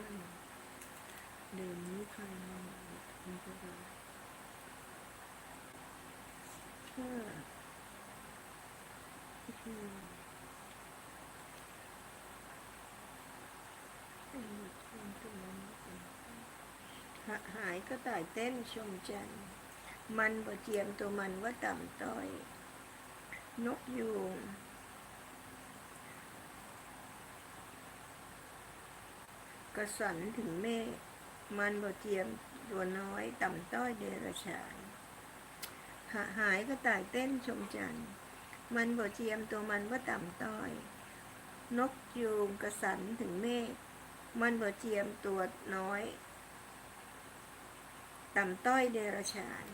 อนเดินไม่ใครมามันก็ได้ถ้าที่ไอ้หมดคนตัวนั้นนหาหายก็ต่ายเต้นชมจันทร์มันบ่เจียมตัวมันว่าต่ำต้อย นกยูง กระสันถึงเมฆมันบ่เจียมตัวน้อยต่ำต้อยเดรัจฉานหาหายก็ต่ายเต้นชมจันทร์มันบ่เจียมตัวมันว่าต่ำต้อย นกยูงกระสันถึงเมฆมันบ่เจียมตัวน้อย ต่ำต้อยเดรัจฉาน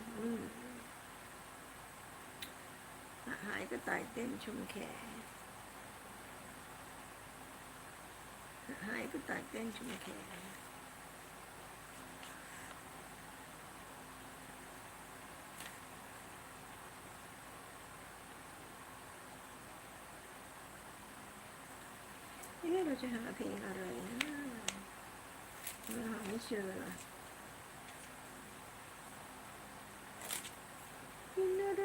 หาหายก็ต่ายเต้นชมแขน ชุมแขนนี่เราจะหาเพลงอะไรนะเราหาไม่เจอละกินอะไร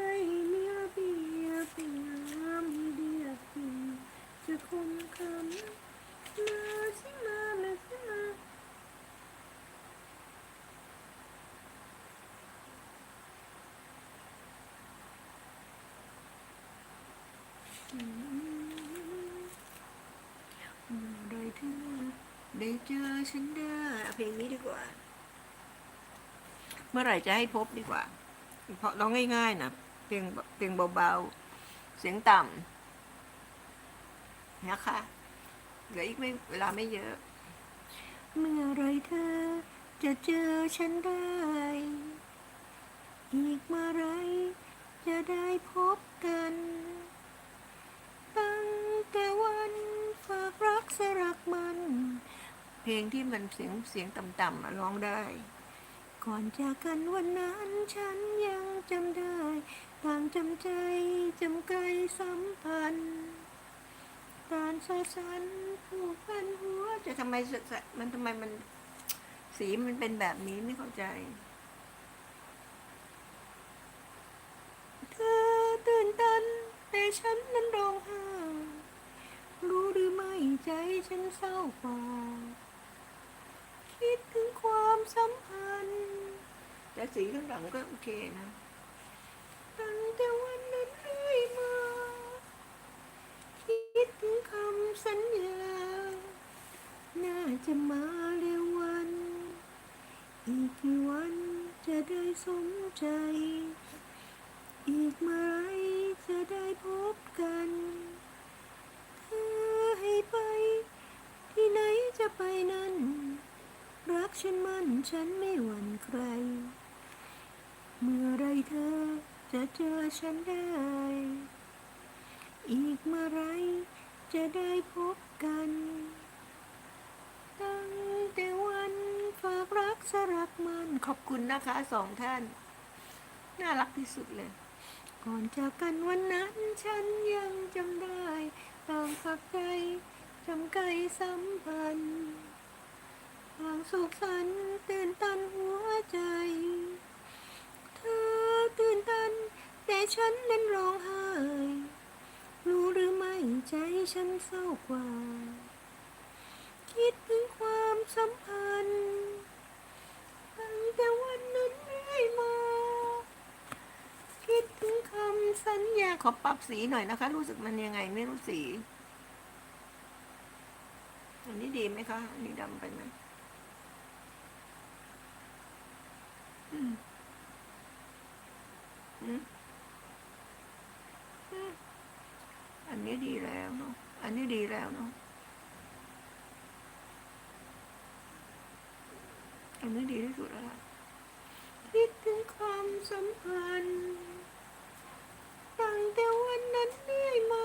มีระเบียบเป็นน้ำมีเดียกินจะคมคำ มาสิมามาสิมาอืมเมื่อ ใดเธอได้เจอฉันได้เอาเพลงนี้ดีกว่า เมื่อไหร่จะให้พบดีกว่า เพราะร้องง่ายๆนะเพลงเพลงเบาๆ เสียงต่ำนะคะเหลืออีกไม่เวลาไม่เยอะ เมื่อไรเธอจะเจอฉันได้ อีกเมื่อไรจะได้พบกัน ตั้งแต่วัน ฝากรักสรักมัน เพลงที่มันเสียงเสียงต่ำๆร้องได้ ก่อนจากกันวันนั้นฉันยังจำได้ต่างจำใจจำไกลสัมพันธ์การสดสันผูกพันหัวจะทำไมมันทำไมมันสีมันเป็นแบบนี้ไม่เข้าใจเธอตื่นตันแต่ฉันนั้นร้องไห้ ใจฉันเศร้ากว่า คิดถึงความสัมพันธ์แต่สีข้างหลังก็โอเคนะตั้งแต่วันนั้นเรื่อยมา คิดถึงคำสัญญา น่าจะมาเร็ววัน อีกกี่วันจะได้สมใจ อีกเมื่อไรจะได้พบกันเธอ ไป ที่ไหนจะไปนั้น รักฉันมั่นฉันไม่หวั่นใคร เมื่อไรเธอจะเจอฉันได้ อีกเมื่อไรจะได้พบกัน ตั้งแต่วันฝากรักสรักมันขอบคุณนะคะสองท่าน น่ารักที่สุดเลย ก่อนจากกันวันนั้นฉันยังจำได้ต่างฝักใจจำไกลสัมพันธ์ต่างสุขสันต์ตื่นตันหัวใจ เธอตื่นตัน แต่ฉันนั้นร้องไห้รู้หรือไม่ใจฉันเศร้ากว่า คิดถึงความสัมพันธ์ ขอปรับสีหน่อยนะคะ รู้สึกมันยังไงไม่รู้สีอันนี้ดีไหมคะน,นี่ดำไปไหมอันนี้ดีแล้วเนาะ อันนี้ดีแล้วเนาะ อันนี้ดีที่สุดแล้วคิดถึงความสัมพันธ์ นั้นเหนื่อยมาก